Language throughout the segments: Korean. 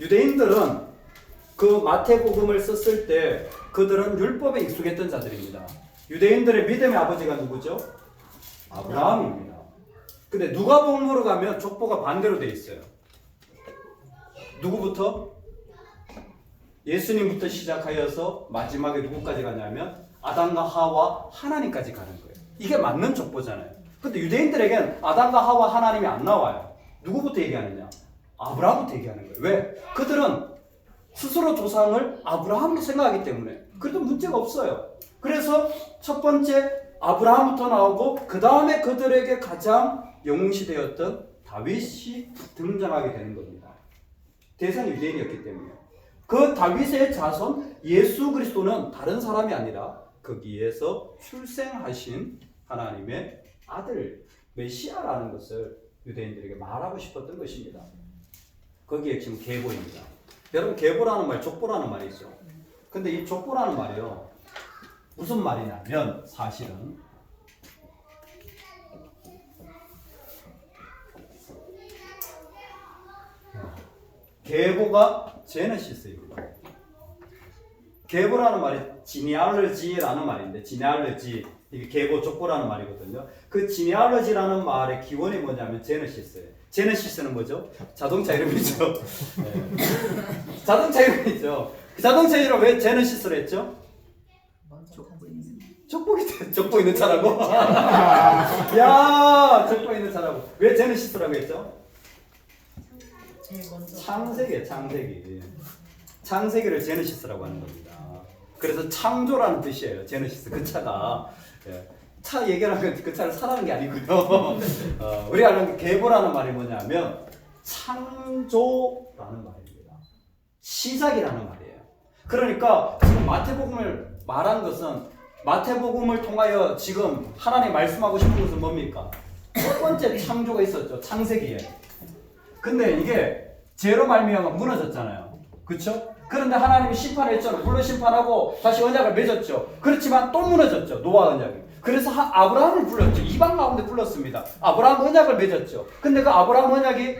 유대인들은 그 마태복음을 썼을 때 그들은 율법에 익숙했던 자들입니다. 유대인들의 믿음의 아버지가 누구죠? 아브라함입니다. 근데 누가복음으로 가면 족보가 반대로 돼 있어요. 누구부터? 예수님부터 시작하여서 마지막에 누구까지 가냐면 아담과 하와 하나님까지 가는 거예요. 이게 맞는 족보잖아요. 근데 유대인들에겐 아담과 하와 하나님이 안 나와요. 누구부터 얘기하느냐? 아브라함부터 얘기하는 거예요. 왜? 그들은 스스로 조상을 아브라함으로 생각하기 때문에 그래도 문제가 없어요. 그래서 첫 번째 아브라함부터 나오고 그 다음에 그들에게 가장 영웅시대였던 다윗이 등장하게 되는 겁니다. 대상이 유대인이었기 때문에 그 다윗의 자손 예수 그리스도는 다른 사람이 아니라 거기에서 출생하신 하나님의 아들 메시아라는 것을 유대인들에게 말하고 싶었던 것입니다. 거기에 지금 계보입니다. 여러분 계보라는 말, 족보라는 말이 있죠. 근데 이 족보라는 말이요. 무슨 말이냐면 사실은 계보가 제네시스입니다. 계보라는 말이 지니알러지라는 말인데 지니알러지 이게 계보 족보라는 말이거든요. 그 지니알러지라는 말의 기원이 뭐냐면 제네시스예요. 제네시스는 뭐죠? 자동차 이름이죠. 네. 자동차 이름이죠. 그 자동차 이름 왜 제네시스를 했죠? 족보기 때 족보 있는 차라고. 야, 족보 있는 차라고. 왜 제네시스라고 했죠? 창세기에 창세기. 창세기를 제네시스라고 하는 겁니다. 그래서 창조라는 뜻이에요. 제네시스 그 차가 예. 차 얘기하면 그 차를 사라는 게 아니고요. 어, 우리가 아는 계보라는 말이 뭐냐면 창조라는 말입니다. 시작이라는 말이에요. 그러니까 지금 마태복음을 말한 것은 마태복음을 통하여 지금 하나님 말씀하고 싶은 것은 뭡니까? 첫 번째 창조가 있었죠. 창세기에. 근데 이게 죄로 말미암아 무너졌잖아요. 그렇죠? 그런데 하나님이 심판했잖아요. 물론 심판하고 다시 언약을 맺었죠. 그렇지만 또 무너졌죠. 노아 언약이. 그래서 하- 아브라함을 불렀죠. 이방 가운데 불렀습니다. 아브라함 언약을 맺었죠. 근데 그 아브라함 언약이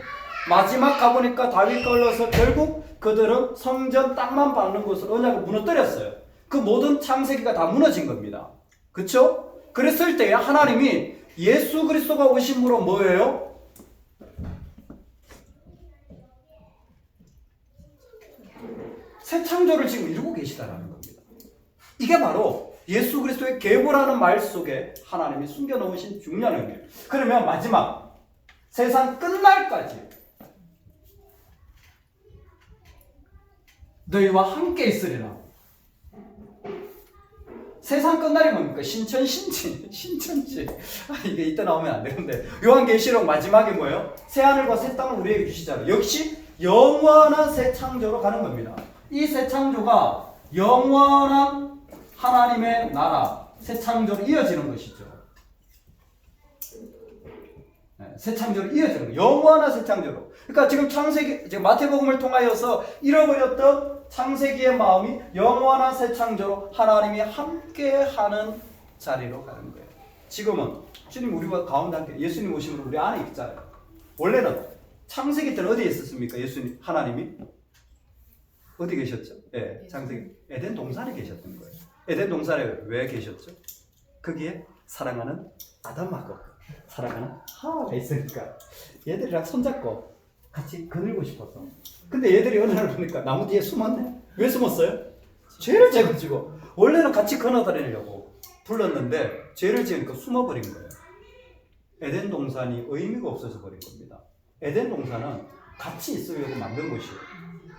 마지막 가보니까 다윗 걸려서 결국 그들은 성전 땅만 밟는 것으로 언약을 무너뜨렸어요. 그 모든 창세기가 다 무너진 겁니다. 그렇죠? 그랬을 때 하나님이 예수 그리스도가 오심으로 뭐예요? 새 창조를 지금 이루고 계시다라는 겁니다. 이게 바로 예수 그리스도의 계보라는 말 속에 하나님이 숨겨놓으신 중요한 의미예요. 그러면 마지막 세상 끝날까지 너희와 함께 있으리라. 세상 끝날이 뭡니까? 신천 신지, 신천지. 아, 이게 이따 나오면 안 되는데. 요한계시록 마지막에 뭐예요? 새 하늘과 새 땅을 우리에게 주시잖아요. 역시 영원한 새 창조로 가는 겁니다. 이 새 창조가 영원한 하나님의 나라, 새 창조로 이어지는 것이죠. 네, 새 창조로 이어지는 거예요. 영원한 새 창조로. 그러니까 지금 창세기, 지금 마태복음을 통하여서 잃어버렸던 창세기의 마음이 영원한 새 창조로 하나님이 함께하는 자리로 가는 거예요. 지금은 주님 우리와 가운데 함께 예수님 오시면 우리 안에 있잖아요. 원래는 창세기 때는 어디에 있었습니까? 예수님 하나님이 어디 계셨죠? 예, 창세기 에덴 동산에 계셨던 거예요. 에덴 동산에 왜 계셨죠? 거기에 사랑하는 아담하고 사랑하는 하와가 있으니까 얘들이랑 손잡고 같이 거닐고 싶어서. 근데 얘들이 어느 날 보니까 나무 뒤에 숨었네. 왜 숨었어요? 죄를 져가지고 원래는 같이 건너다니려고 불렀는데 죄를 지으니까 숨어버린 거예요. 에덴 동산이 의미가 없어져 버린 겁니다. 에덴 동산은 같이 있으려고 만든 곳이에요.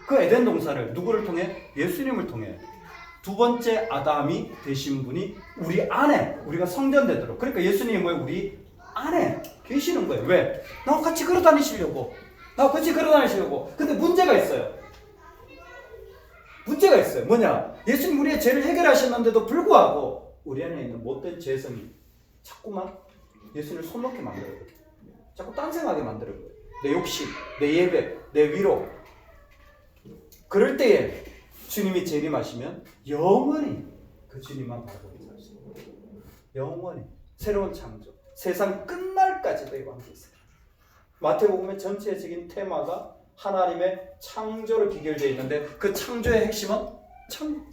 그 에덴 동산을 누구를 통해? 예수님을 통해 두 번째 아담이 되신 분이 우리 안에 우리가 성전되도록 그러니까 예수님이 뭐예요? 우리 안에 계시는 거예요. 왜? 나와 같이 걸어 다니시려고. 나와 같이 걸어 다니시려고. 근데 문제가 있어요. 문제가 있어요. 뭐냐? 예수님 우리의 죄를 해결하셨는데도 불구하고 우리 안에 있는 못된 죄성이 자꾸만 예수님을 손놓게 만들어요. 자꾸 딴생하게 만들어요. 내 욕심, 내 예배, 내 위로. 그럴 때에 주님이 재림하시면 영원히 그 주님만 바라보게 살수 거예요. 영원히 새로운 창조, 세상 끝날까지 너희와 함께 있어요. 마태복음의 전체적인 테마가 하나님의 창조로 기결되어 있는데 그 창조의 핵심은 천,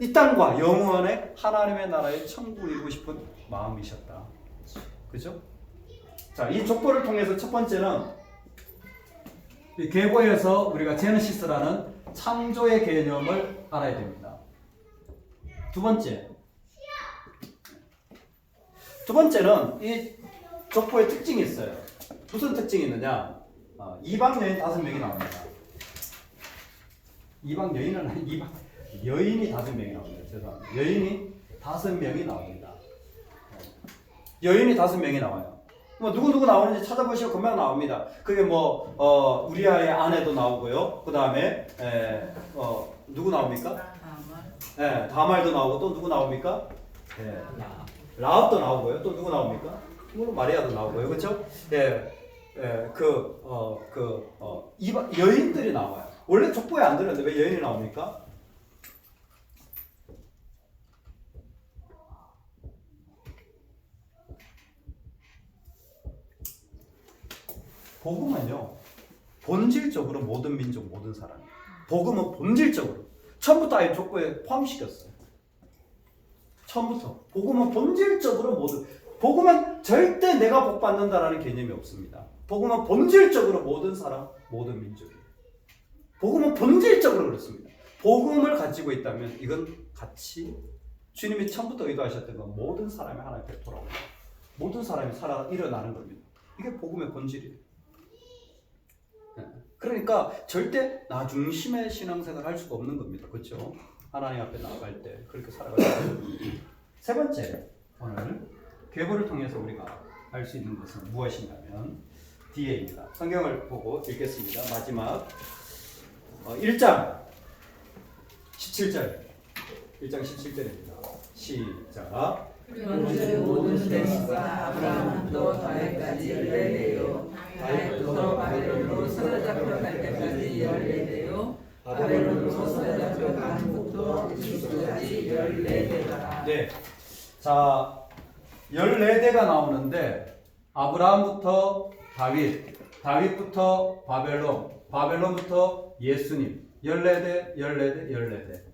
이 땅과 영원의 하나님의 나라의 천국을 이루고 싶은 마음이셨다. 그죠? 자, 이 족보를 통해서 첫 번째는 이 계보에서 우리가 제너시스라는 창조의 개념을 알아야 됩니다. 두 번째. 두 번째는 이 족보의 특징이 있어요. 무슨 특징이 있느냐? 어, 이방 여인 다섯 명이 나옵니다. 이방 여인은 아니 이방 여인이 다섯 명이 나옵니다. 죄송합니다. 여인이 다섯 명이 나옵니다. 여인이 다섯 명이 나와요. 뭐 누구 누구 나오는지 찾아보시면 금방 나옵니다. 그게 뭐 어, 우리 아의 아내도 나오고요. 그 다음에 어, 누구 나옵니까? 예, 다말도 나오고 또 누구 나옵니까? 예, 라합도 나오고요. 또 누구 나옵니까? 물론 마리아도 나오고요. 그렇죠? 예, 예, 그, 어, 그, 어, 이방, 여인들이 나와요. 원래 족보에 안 들었는데 왜 여인이 나옵니까? 복음은요, 본질적으로 모든 민족, 모든 사람. 복음은 본질적으로. 처음부터 아예 족보에 포함시켰어요. 처음부터. 복음은 본질적으로 모든, 복음은 절대 내가 복 받는다라는 개념이 없습니다. 복음은 본질적으로 모든 사람, 모든 민족이에요. 복음은 본질적으로 그렇습니다. 복음을 가지고 있다면 이건 같이 주님이 처음부터 의도하셨던 건 모든 사람이 하나님께 돌아옵니다. 모든 사람이 살아 일어나는 겁니다. 이게 복음의 본질이에요. 네. 그러니까 절대 나 중심의 신앙생활 할 수가 없는 겁니다. 그렇죠? 하나님 앞에 나아갈 때 그렇게 살아가야. 세 번째, 오늘 계보를 통해서 우리가 알 수 있는 것은 무엇이냐면 뒤에입니다. 성경을 보고 읽겠습니다. 마지막 어, 1장 17절 1장 17절입니다. 시작 현재 모든 대시가 아브라함도 다윗까지 열네대요 다윗도 바벨론으로 사로잡혀 갈 때까지 열네대요 바벨론으로 사로잡혀 간 후도 지금까지 열네대라 네. 자, 14대가 나오는데 아브라함부터 다윗, 다윗부터 바벨론, 바벨론부터 예수님. 14대, 14대, 14대.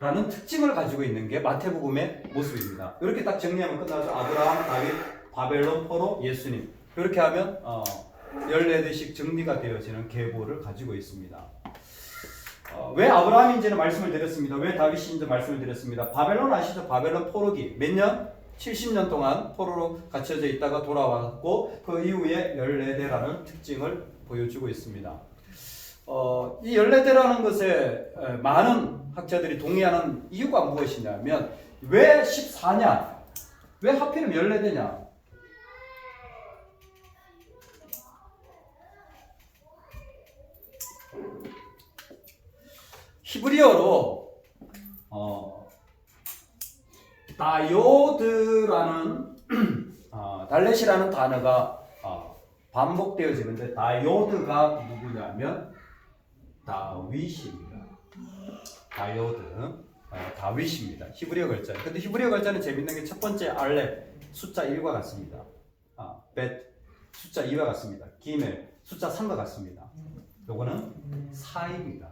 네. 라는 특징을 가지고 있는 게 마태복음의 모습입니다. 이렇게 딱 정리하면 끝나죠. 아브라함, 다윗, 바벨론, 포로, 예수님. 이렇게 하면 어, 14대씩 정리가 되어지는 계보를 가지고 있습니다. 어, 왜 아브라함인지는 말씀을 드렸습니다. 왜 다윗인지 말씀을 드렸습니다. 바벨론 아시죠? 바벨론 포로기 몇 년? 70년 동안 포로로 갇혀져 있다가 돌아왔고 그 이후에 14대라는 특징을 보여주고 있습니다. 어, 이 14대라는 것에 에, 많은 학자들이 동의하는 이유가 무엇이냐면 왜 14냐? 왜 하필이면 14대냐? 히브리어로 어, 다요드라는 어, 달렛이라는 단어가 어, 반복되어지는데 다요드가 누구냐면 다윗입니다. 다요드 어, 다윗입니다. 히브리어 글자. 근데 히브리어 글자는 재밌는 게 첫 번째 알렙 숫자 1과 같습니다. 아, 벳 숫자 2와 같습니다. 기멜 숫자 3과 같습니다. 요거는 4입니다.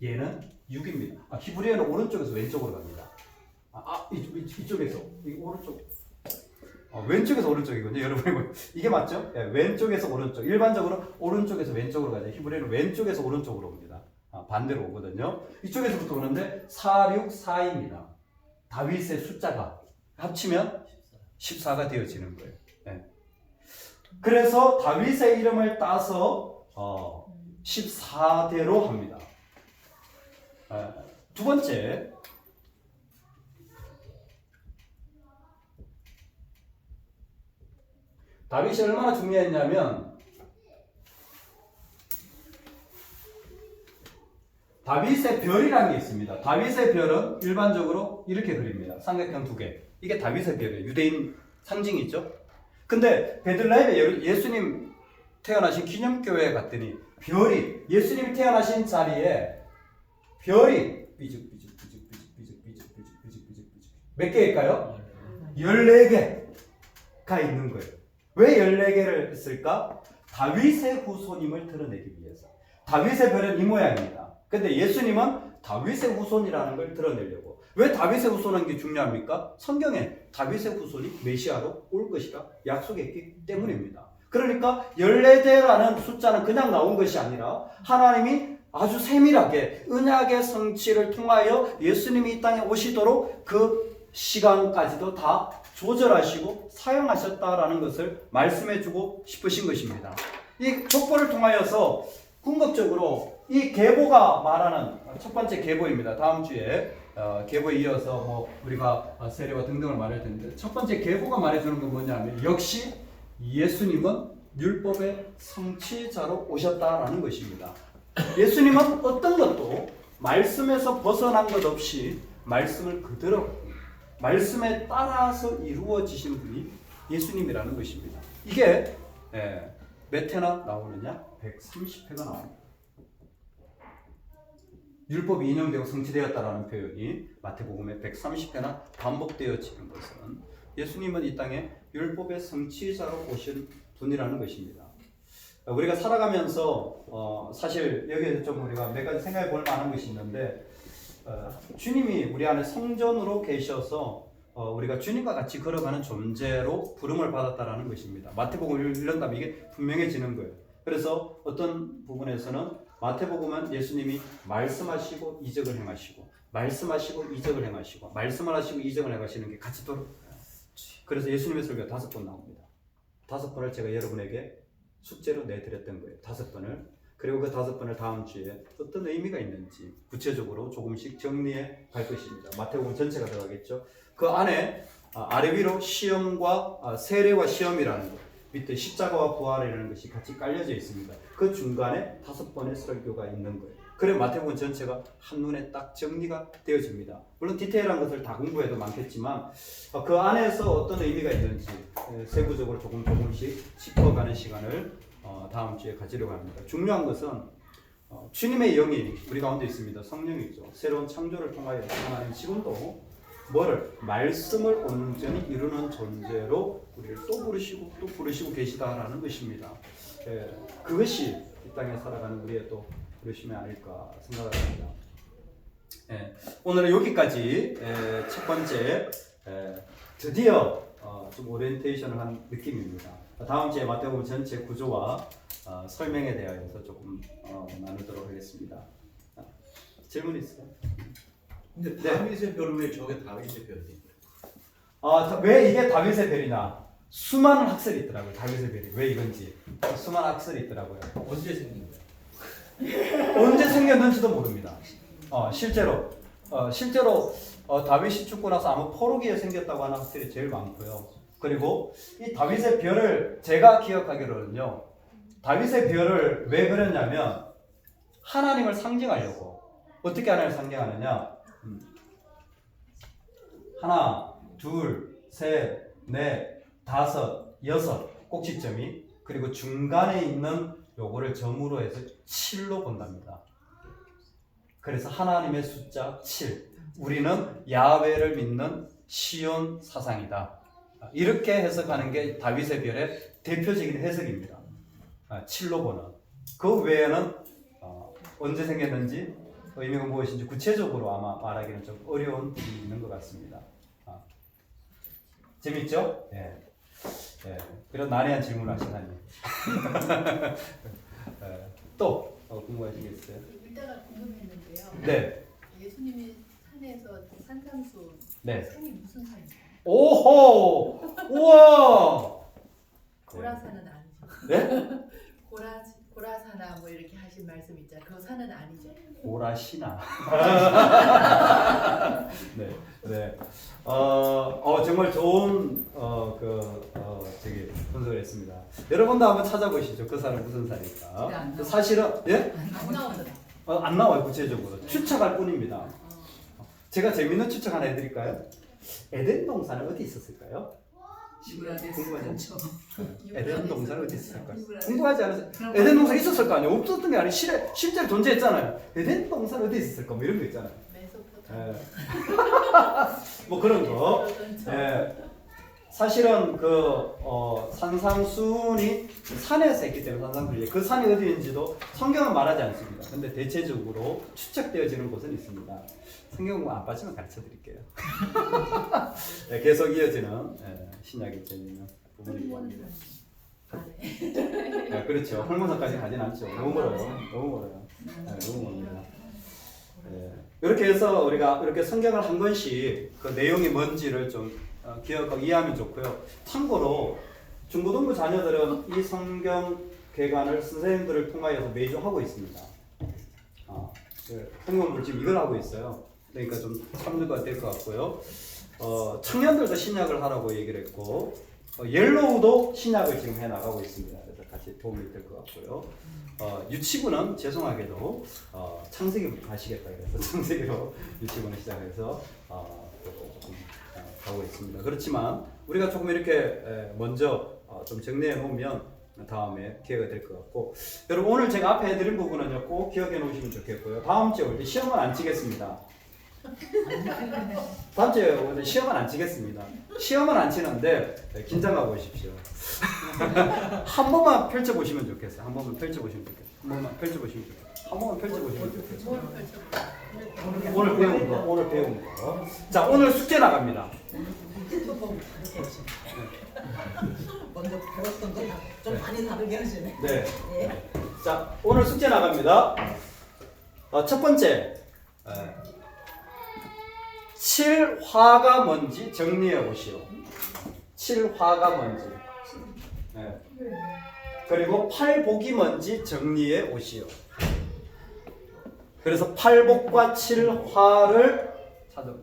얘는 6입니다. 아, 히브리어는 오른쪽에서 왼쪽으로 갑니다. 아, 아 이, 이, 이쪽에서 이 오른쪽 어, 왼쪽에서 오른쪽이군요. 여러분 이게 맞죠? 예, 왼쪽에서 오른쪽. 일반적으로 오른쪽에서 왼쪽으로 가죠. 히브리어는 왼쪽에서 오른쪽으로 옵니다. 아, 반대로 오거든요. 이쪽에서부터 오는데 4, 6, 4입니다. 다윗의 숫자가 합치면 14가 되어지는 거예요. 예. 그래서 다윗의 이름을 따서 어, 14대로 합니다. 아, 두 번째, 다윗이 얼마나 중요했냐면 다윗의 별이라는 게 있습니다. 다윗의 별은 일반적으로 이렇게 그립니다. 삼각형 두 개. 이게 다윗의 별이에요. 유대인 상징이 있죠. 근데 베들레헴에 예수님 태어나신 기념교회에 갔더니 별이 예수님이 태어나신 자리에 별이 삐죽 삐죽 삐죽 삐죽 삐죽 삐죽 삐죽 삐죽 삐죽 몇 개일까요? 14개가 있는 거예요. 왜 14개를 했을까? 다윗의 후손임을 드러내기 위해서. 다윗의 별은 이 모양입니다. 근데 예수님은 다윗의 후손이라는 걸 드러내려고. 왜 다윗의 후손인 게 중요합니까? 성경에 다윗의 후손이 메시아로 올 것이라 약속했기 때문입니다. 그러니까 14대라는 숫자는 그냥 나온 것이 아니라 하나님이 아주 세밀하게 은약의 성취를 통하여 예수님이 이 땅에 오시도록 그 시간까지도 다 조절하시고 사용하셨다라는 것을 말씀해 주고 싶으신 것입니다. 이 족보를 통하여서 궁극적으로 이 계보가 말하는 첫 번째 계보입니다. 다음 주에 어, 계보에 이어서 뭐 우리가 어, 세례와 등등을 말할 텐데 첫 번째 계보가 말해주는 건 뭐냐면 역시 예수님은 율법의 성취자로 오셨다라는 것입니다. 예수님은 어떤 것도 말씀에서 벗어난 것 없이 말씀을 그대로 말씀에 따라서 이루어지신 분이 예수님이라는 것입니다. 이게 예, 몇 회나 나오느냐? 130회가 나옵니다. 율법이 인용되고 성취되었다라는 표현이 마태복음에 130회나 반복되어지는 것은 예수님은 이 땅에 율법의 성취자로 오신 분이라는 것입니다. 우리가 살아가면서 어, 사실 여기에서 좀 우리가 몇 가지 생각해 볼 만한 것이 있는데 어, 주님이 우리 안에 성전으로 계셔서 어, 우리가 주님과 같이 걸어가는 존재로 부름을 받았다라는 것입니다. 마태복음을 읽는다면 이게 분명해지는 거예요. 그래서 어떤 부분에서는 마태복음은 예수님이 말씀하시고 이적을 행하시고 말씀하시고 이적을 행하시고 말씀을 하시고 이적을 행하시는 게 같이 돌아. 그래서 예수님의 설교가 다섯 번 나옵니다. 다섯 번을 제가 여러분에게 숙제로 내드렸던 거예요. 다섯 번을. 그리고 그 다섯 번을 다음 주에 어떤 의미가 있는지 구체적으로 조금씩 정리해 갈 것입니다. 마태복음 전체가 들어가겠죠. 그 안에 아, 아래 위로 시험과 아, 세례와 시험이라는 것, 밑에 십자가와 부활이라는 것이 같이 깔려져 있습니다. 그 중간에 다섯 번의 설교가 있는 거예요. 그래 마태복음 전체가 한눈에 딱 정리가 되어집니다. 물론 디테일한 것을 다 공부해도 많겠지만 어, 그 안에서 어떤 의미가 있는지 에, 세부적으로 조금 조금씩 짚어가는 시간을 어, 다음 주에 가지려고 합니다. 중요한 것은 어, 주님의 영이 우리 가운데 있습니다. 성령이죠. 새로운 창조를 통하여 하나님 지금도 뭐를 말씀을 온전히 이루는 존재로 우리를 또 부르시고 또 부르시고 계시다라는 것입니다. 예, 그것이 이 땅에 살아가는 우리의 또 부르심이 아닐까 생각을 합니다. 예, 오늘은 여기까지 예, 첫 번째 예, 드디어 어, 좀 오리엔테이션을 한 느낌입니다. 다음 주에 마태복음 전체 구조와 어, 설명에 대하여서 조금 어, 나누도록 하겠습니다. 아, 질문 있어요? 근데 네. 다윗의 별은 왜 저게 다윗의 별이? 아, 다- 왜 이게 다윗의 별이냐? 수많은 학설이 있더라고요. 다윗의 별이 왜 이건지 수많은 학설이 있더라고요. 언제 생긴 거야? 언제 생겼는지도 모릅니다. 어, 실제로 어, 실제로 어, 다윗이 죽고 나서 아마 포로기에 생겼다고 하는 학설이 제일 많고요. 그리고 이 다윗의 별을 제가 기억하기로는요. 다윗의 별을 왜 그렸냐면 하나님을 상징하려고 어떻게 하나님을 상징하느냐? 음. 하나, 둘, 셋, 넷, 다섯, 여섯 꼭지점이 그리고 중간에 있는 요거를 점으로 해서 7로 본답니다. 그래서 하나님의 숫자 7. 우리는 야훼를 믿는 시온 사상이다. 이렇게 해석하는 게 다윗의 별의 대표적인 해석입니다. 7로 보는. 그 외에는 어, 언제 생겼는지 의미가 무엇인지 구체적으로 아마 말하기는 좀 어려운 부분이 있는 것 같습니다. 아. 재밌죠? 예. 예. 이런 난해한 질문을 하시다니. 예. 또 어, 궁금하시겠어요? 이따가 궁금했는데요. 네. 예수님이 산에서 산상수 네. 산이 무슨 산이에요? 오호! 우와! 고라산은 아니죠. 네? 고라 고라사나 뭐 이렇게 하신 말씀 있잖아요. 그 산은 아니죠. 고라시나. 네, 네. 어, 어 정말 좋은 어, 그 어, 저기 분석을 했습니다. 여러분도 한번 찾아보시죠. 그 산은 무슨 산일까? 네, 안 나와요. 사실은 예? 안 나오더라. 어, 안 나와요 구체적으로. 추측할 뿐입니다. 어. 제가 재밌는 추측 하나 해드릴까요? 에덴 동산은 어디 있었을까요? 궁금하죠? 근처. 에덴 동산은 어디 있었을까요? 궁금하지 않으세요? 에덴 동산 있었을 거 아니에요? 없었던 게 아니라 실에 실제로 존재했잖아요. 에덴 동산 어디 있었을까? 뭐 이런 거 있잖아요. 메소포타미아. 예. 뭐 그런 거. 예. 사실은 그 어, 산상순이 산에서 했기 때문에 산상순이 그 산이 어디인지도 성경은 말하지 않습니다. 근데 대체적으로 추측되어지는 곳은 있습니다. 성경 뭐안 빠지면 가르쳐 드릴게요. 네, 계속 이어지는 예, 신약의 재미있는 부분이고 합니다. 아, 네. 네, 그렇죠. 헐모사까지 가진 않죠. 너무 멀어요. 너무 멀어요. 네, 너무 멀습니다. 네. 이렇게 해서 우리가 이렇게 성경을 한 권씩 그 내용이 뭔지를 좀 어, 기억하고 이해하면 좋고요. 참고로 중고등부 자녀들은 이 성경 개관을 선생님들을 통하여서 매주 하고 있습니다. 어, 그 성경을 지금 이걸 하고 있어요. 그러니까 좀 참고가 될 것 같고요. 어, 청년들도 신약을 하라고 얘기를 했고 어, 옐로우도 신약을 지금 해 나가고 있습니다. 그래서 같이 도움이 될 것 같고요. 어, 유치부는 죄송하게도 어, 창세기부터 하시겠다 그래서 창세기로 유치부는 시작해서 어, 어, 가고 있습니다. 그렇지만 우리가 조금 이렇게 에, 먼저 어, 좀 정리해 놓으면 다음에 기회가 될 것 같고 여러분 오늘 제가 앞에 해드린 부분은요 꼭 기억해 놓으시면 좋겠고요. 다음 주에 올때 시험은 안 치겠습니다. 다음 주에 오늘 시험은 안 치겠습니다. 시험은 안 치는데 네, 긴장하고 오십시오. 한 번만 펼쳐 보시면 좋겠어요. 한 번만 펼쳐 보시면 좋겠어요. 한 번만 펼쳐 보시면 좋겠어요. 한 번만 펼쳐 보시면 좋겠어요. 오늘 배운 거, 오늘 배운 거. 자, 오늘 숙제 나갑니다. 먼저 배웠던 거좀 많이 다르게 하시네. 네. 예. 자, 오늘 숙제 나갑니다. 어, 첫 번째, 에, 칠화가 뭔지 정리해 보시오. 칠화가 뭔지. 네. 그리고 팔복이 뭔지 정리해 오시오. 그래서 팔복과 칠화를 찾아.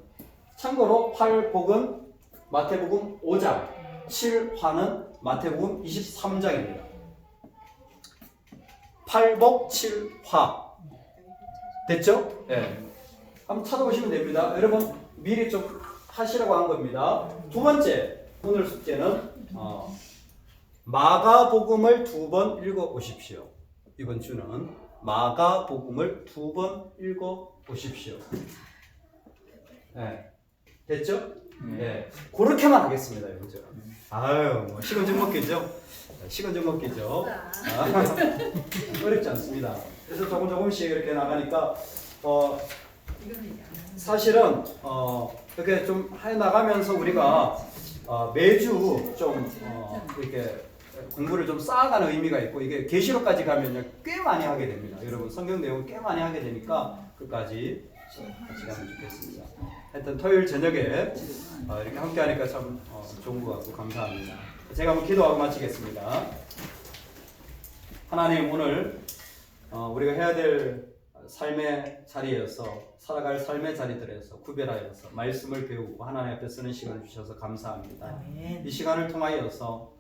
참고로 팔복은 마태복음 5장, 칠화는 마태복음 23장입니다. 팔복 칠화 됐죠? 예. 한번 찾아보시면 됩니다. 여러분 미리 좀 하시라고 한 겁니다. 두 번째 오늘 숙제는 어, 마가복음을 두 번 읽어 보십시오. 이번 주는 마가복음을 두 번 읽어 보십시오. 예. 됐죠? 예. 그렇게만 하겠습니다, 이번 주. 아유, 뭐 시간 좀 먹겠죠? 시간 좀 먹겠죠? 아, 어렵지 않습니다. 그래서 조금 조금씩 이렇게 나가니까 어, 사실은 어, 이렇게 좀 해 나가면서 우리가 어, 매주 좀 어, 이렇게 공부를 좀 쌓아가는 의미가 있고 이게 계시록까지 가면요 꽤 많이 하게 됩니다. 여러분 성경 내용 꽤 많이 하게 되니까 끝까지 같이 가면 좋겠습니다. 하여튼 토요일 저녁에 어, 이렇게 함께 하니까 참 어, 좋은 것 같고 감사합니다. 제가 한번 기도하고 마치겠습니다. 하나님 오늘 어, 우리가 해야 될 삶의 자리에서 살아갈 삶의 자리들에서 구별하여서 말씀을 배우고 하나님 앞에 쓰는 시간을 주셔서 감사합니다. 아멘. 이 시간을 통하여서 어,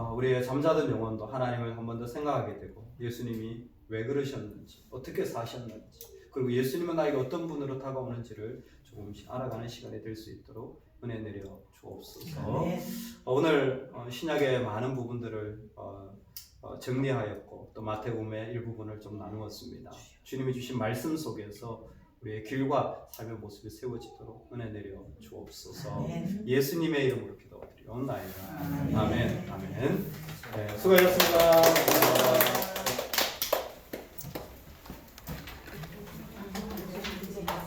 우리의 잠자던 영혼도 하나님을 한 번 더 생각하게 되고 예수님이 왜 그러셨는지 어떻게 사셨는지 그리고 예수님은 나에게 어떤 분으로 다가오는지를 조금씩 알아가는 시간이 될 수 있도록 은혜 내려 주옵소서. 어, 오늘 어, 신약의 많은 부분들을 어, 어, 정리하였고 또 마태복음의 일부분을 좀 나누었습니다. 주님이 주신 말씀 속에서 우리의 길과 삶의 모습이 세워지도록 은혜 내려 주옵소서. 아멘. 예수님의 이름으로 기도드리옵나이다. 아멘. 아멘. 아멘. 네, 수고하셨습니다.